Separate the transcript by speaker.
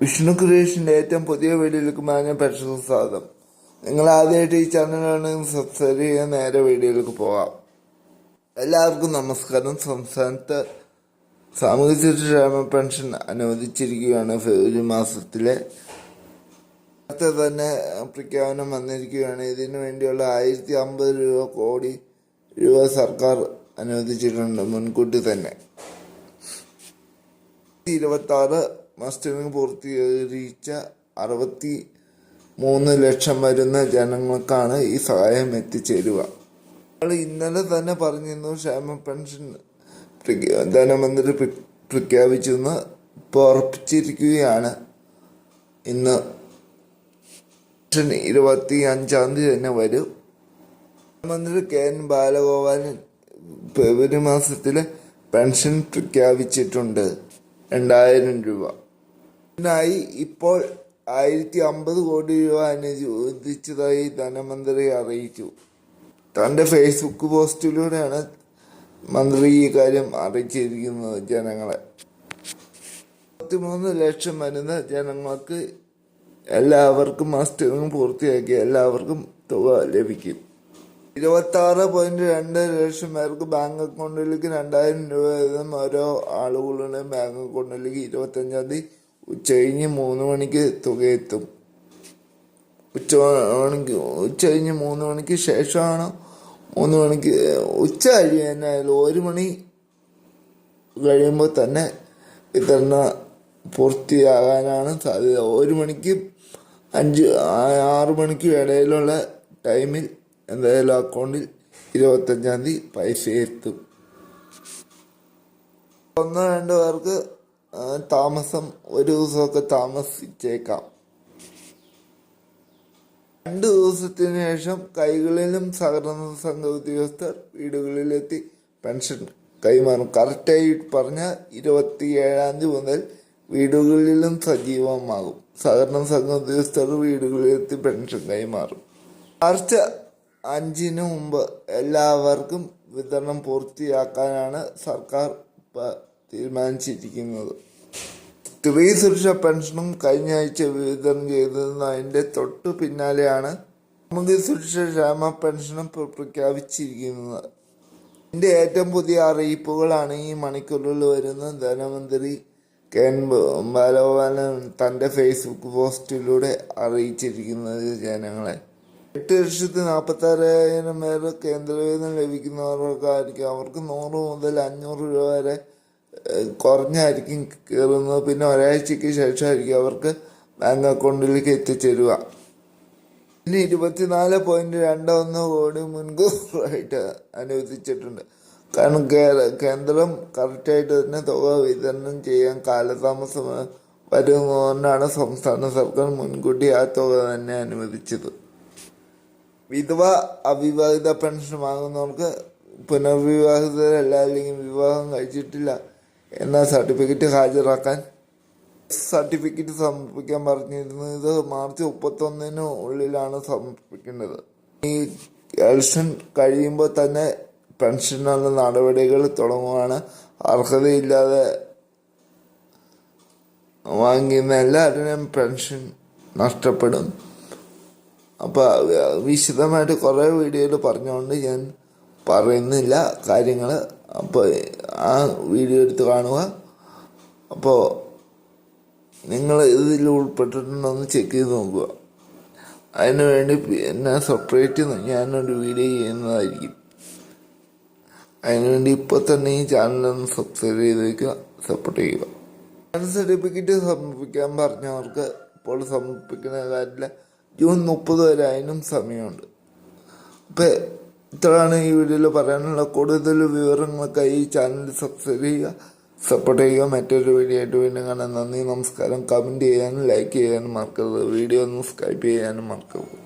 Speaker 1: വിഷ്ണു ക്രിയേഷന്റെ ഏറ്റവും പുതിയ വീഡിയോയിലേക്ക് മാഞ്ഞ പരിശോധന സ്വാഗതം. നിങ്ങൾ ആദ്യമായിട്ട് ഈ ചാനലാണ് സബ്സ്ക്രൈബ് ചെയ്യാൻ നേരെ വീഡിയോയിലേക്ക് പോകാം. എല്ലാവർക്കും നമസ്കാരം. സംസ്ഥാനത്ത് സാമൂഹ്യ സുരക്ഷാ പെൻഷൻ അനുവദിച്ചിരിക്കുകയാണ് ഫെബ്രുവരി മാസത്തിലെ. നേരത്തെ തന്നെ പ്രഖ്യാപനം വന്നിരിക്കുകയാണ്. ഇതിനു വേണ്ടിയുള്ള ആയിരത്തി അമ്പത് രൂപ കോടി രൂപ സർക്കാർ അനുവദിച്ചിട്ടുണ്ട് മുൻകൂട്ടി തന്നെ. ഇരുപത്തി മസ്റ്ററിംഗ് പൂർത്തീകരിച്ച അറുപത്തി മൂന്ന് ലക്ഷം വരുന്ന ജനങ്ങൾക്കാണ് ഈ സഹായം എത്തിച്ചേരുക. ഇന്നലെ തന്നെ പറഞ്ഞിരുന്നു ക്ഷേമ പെൻഷൻ ധനമന്ത്രി പ്ര- പ്രഖ്യാപിച്ചെന്ന് ഉറപ്പിച്ചിരിക്കുകയാണ്. ഇന്ന് ഇരുപത്തി അഞ്ചാം തീയതി തന്നെ വരും. മന്ത്രി കെ എൻ ബാലഗോപാലൻ ഫെബ്രുവരി മാസത്തിൽ പെൻഷൻ പ്രഖ്യാപിച്ചിട്ടുണ്ട്. രണ്ടായിരം രൂപ. ഇതിനായി ഇപ്പോൾ ആയിരത്തി അമ്പത് കോടി രൂപ അനുവദിച്ചതായി ധനമന്ത്രി അറിയിച്ചു. തന്റെ ഫേസ്ബുക്ക് പോസ്റ്റിലൂടെയാണ് മന്ത്രി ഈ കാര്യം അറിയിച്ചിരിക്കുന്നത് ജനങ്ങളെ. പത്തിമൂന്ന് ലക്ഷം വരുന്ന ജനങ്ങൾക്ക് എല്ലാവർക്കും മസ്റ്ററിങ് പൂർത്തിയാക്കി എല്ലാവർക്കും തുക ലഭിക്കും. ഇരുപത്തി ആറ് പോയിന്റ് രണ്ട് ലക്ഷം പേർക്ക് ബാങ്ക് അക്കൗണ്ടിലേക്ക് രണ്ടായിരം രൂപ വീതം ഓരോ ആളുകളുടെ ബാങ്ക് അക്കൗണ്ടിലേക്ക് ഇരുപത്തി അഞ്ചാം തീയതി ഉച്ച കഴിഞ്ഞ് മൂന്ന് മണിക്ക് തുക എത്തും. ഉച്ച മണിക്ക് ഉച്ച കഴിഞ്ഞ് മൂന്ന് മണിക്ക് ശേഷമാണ് മൂന്ന് മണിക്ക് ഉച്ച കഴിയാനായാലും ഒരു മണി കഴിയുമ്പോൾ തന്നെ വിതരണ പൂർത്തിയാകാനാണ് സാധ്യത. ഒരു മണിക്ക് അഞ്ച് ആറ് മണിക്ക് ഇടയിലുള്ള ടൈമിൽ എന്തായാലും അക്കൗണ്ടിൽ ഇരുപത്തഞ്ചാം തീയതി പൈസ എത്തും. ഒന്നോ രണ്ടോ പേർക്ക് താമസം ഒരു ദിവസമൊക്കെ താമസിച്ചേക്കാം. രണ്ട് ദിവസത്തിന് ശേഷം കൈകളിലും സഹകരണ സംഘ ഉദ്യോഗസ്ഥർ വീടുകളിലെത്തി പെൻഷൻ കൈമാറും. കറക്റ്റായി പറഞ്ഞാൽ ഇരുപത്തി ഏഴാം തീയതി മുതൽ വീടുകളിലും സജീവമാകും. സഹകരണ സംഘ ഉദ്യോഗസ്ഥർ വീടുകളിലെത്തി പെൻഷൻ കൈമാറും. മാർച്ച് അഞ്ചിന് മുമ്പ് എല്ലാവർക്കും വിതരണം പൂർത്തിയാക്കാനാണ് സർക്കാർ തീരുമാനിച്ചിരിക്കുന്നത്. സ്ത്രീ സുരക്ഷാ പെൻഷനും കഴിഞ്ഞ ആഴ്ച വിതരണം ചെയ്തതെന്ന് അതിന്റെ തൊട്ടു പിന്നാലെയാണ് സാമൂഹ്യ സുരക്ഷ ക്ഷേമ പെൻഷനും പ്രഖ്യാപിച്ചിരിക്കുന്നത്. ഇതിന്റെ ഏറ്റവും പുതിയ അറിയിപ്പുകളാണ് ഈ മണിക്കൂറിൽ വരുന്ന ധനമന്ത്രി കെ എൻ ബാലഗോപാലൻ തന്റെ ഫേസ്ബുക്ക് പോസ്റ്റിലൂടെ അറിയിച്ചിരിക്കുന്നത് ജനങ്ങളെ. എട്ട് ലക്ഷത്തി നാൽപ്പത്താറായിരം പേർ കേന്ദ്രവേതനം ലഭിക്കുന്നവർക്കായിരിക്കും. അവർക്ക് നൂറ് മുതൽ അഞ്ഞൂറ് രൂപ വരെ കുറഞ്ഞായിരിക്കും കയറുന്നത്. പിന്നെ ഒരാഴ്ചയ്ക്ക് ശേഷമായിരിക്കും അവർക്ക് ബാങ്ക് അക്കൗണ്ടിലേക്ക് എത്തിച്ചേരുക. ഇനി ഇരുപത്തിനാല് പോയിന്റ് രണ്ട് ഒന്ന് കോടി മുൻകൂറായിട്ട് അനുവദിച്ചിട്ടുണ്ട്. കാരണം കേന്ദ്രം കറക്റ്റായിട്ട് തന്നെ തുക വിതരണം ചെയ്യാൻ കാലതാമസം വരുന്നതുകൊണ്ടാണ് സംസ്ഥാന സർക്കാർ മുൻകൂട്ടി ആ തുക തന്നെ അനുവദിച്ചത്. വിധവ അവിവാഹിത പെൻഷൻ വാങ്ങുന്നവർക്ക് പുനർവിവാഹിതരല്ല അല്ലെങ്കിൽ വിവാഹം കഴിച്ചിട്ടില്ല. എന്ന സർട്ടിഫിക്കറ്റ് ഹാജരാക്കാൻ? സർട്ടിഫിക്കറ്റ് സമർപ്പിക്കാൻ പറഞ്ഞിരുന്നത് മാർച്ച് മുപ്പത്തൊന്നിന് ഉള്ളിലാണ് സമർപ്പിക്കേണ്ടത് ഈ ഇലക്ഷൻ കഴിയുമ്പോൾ തന്നെ പെൻഷനുള്ള നടപടികൾ തുടങ്ങുകയാണ് അർഹതയില്ലാതെ വാങ്ങിയുന്ന എല്ലാവരുടെയും പെൻഷൻ നഷ്ടപ്പെടും. അപ്പോൾ വിശദമായിട്ട് കുറേ വീഡിയോയിൽ പറഞ്ഞുകൊണ്ട് ഞാൻ പറയുന്നില്ല കാര്യങ്ങൾ അപ്പോൾ ആ വീഡിയോ എടുത്ത് കാണുക. അപ്പോൾ നിങ്ങൾ ഇതിൽ ഉൾപ്പെട്ടിട്ടുണ്ടോ എന്ന് ചെക്ക് ചെയ്ത് നോക്കുക. അതിനു വേണ്ടി എന്നെ സെപ്പറേറ്റ് ഞാനൊരു വീഡിയോ ചെയ്യുന്നതായിരിക്കും. അതിനുവേണ്ടി ഇപ്പോൾ തന്നെ ഈ ചാനലൊന്ന് സബ്സ്ക്രൈബ് ചെയ്ത് വയ്ക്കുക സപ്പോർട്ട് ചെയ്യുക. സർട്ടിഫിക്കറ്റ് സമർപ്പിക്കാൻ പറഞ്ഞവർക്ക് ഇപ്പോൾ സമർപ്പിക്കുന്ന കാര്യത്തിൽ ജൂൺ മുപ്പത് വരെ അതിനും സമയമുണ്ട്. അപ്പം ഇത്രയാണ് ഈ വീഡിയോയിൽ പറയാനുള്ള കൂടുതൽ വിവരങ്ങൾക്കായി ഈ ചാനൽ സബ്സ്ക്രൈബ് ചെയ്യുക സപ്പോർട്ട് ചെയ്യുക. മറ്റൊരു വീഡിയോ ആയിട്ട് വീണ്ടും കാണാൻ നന്ദി നമസ്കാരം. കമന്റ് ചെയ്യാനും ലൈക്ക് ചെയ്യാനും മറക്കരുത്. വീഡിയോ ഒന്ന് സ്കൈപ്പ് ചെയ്യാനും മറക്കരുത്.